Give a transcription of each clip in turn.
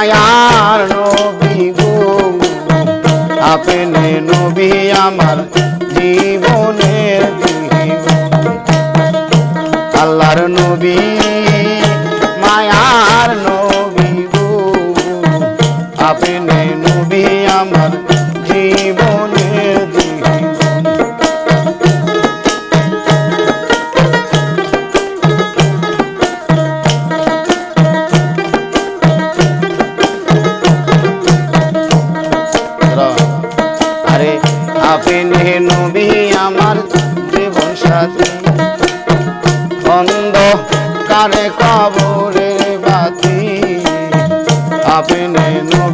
মায়ার নবী আপনি নবী আমার জীবনের আল্লাহর নবী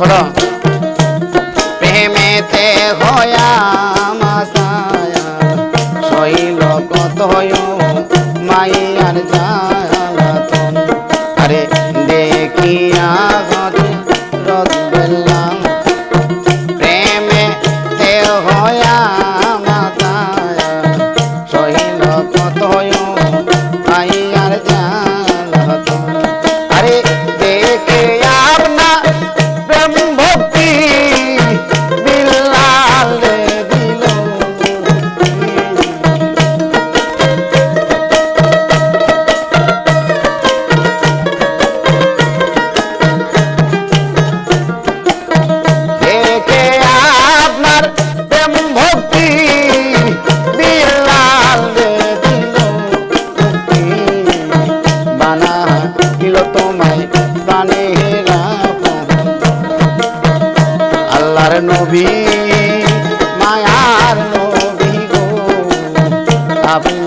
저랑 নবী মায়ার নবী গো। আপনি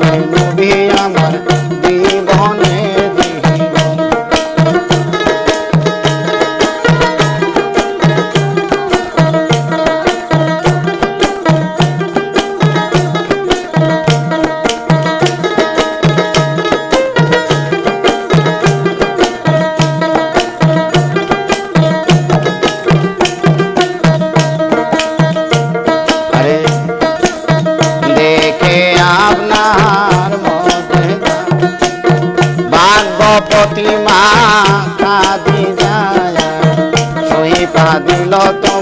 la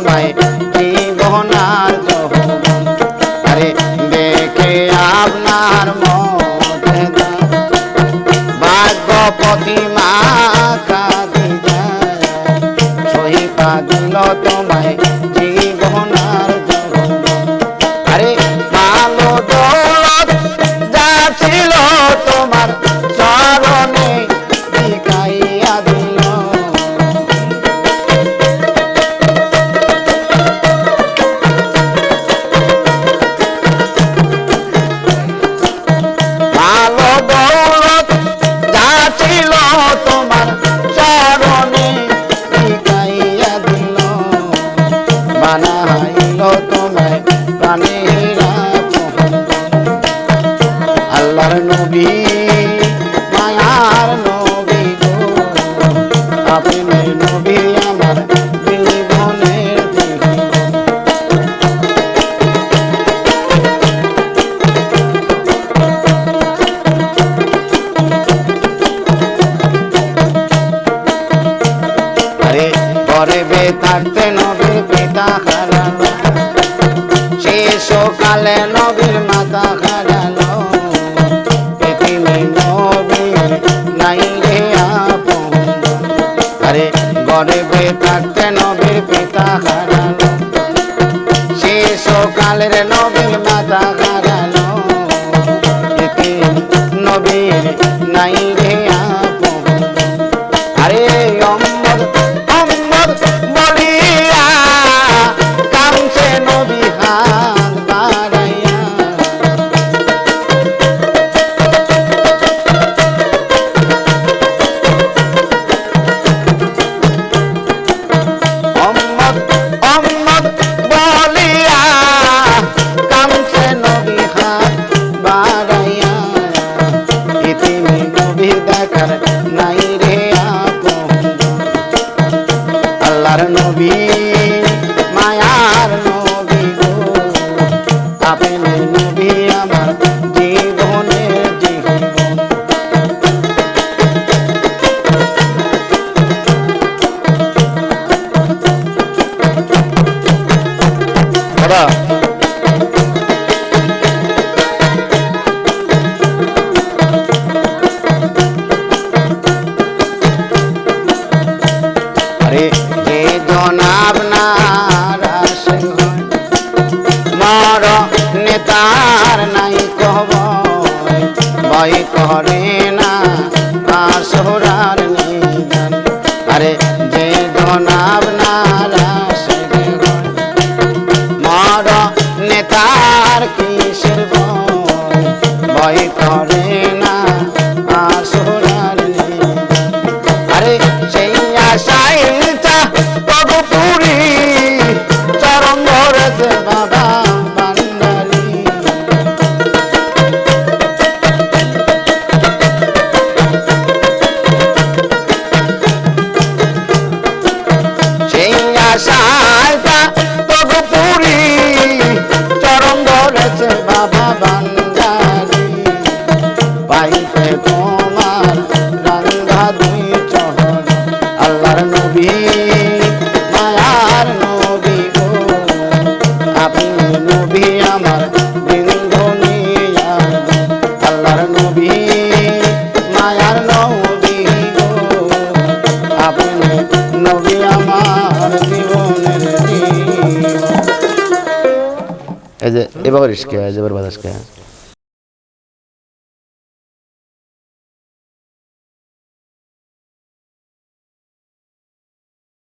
Helena. তার নিদান। আরে যে ধনাব মর নেতার কিসের ভয়? করে না আসরার আরে সেই আশায় এই যে এবার ইসকে এবার বাতাসকে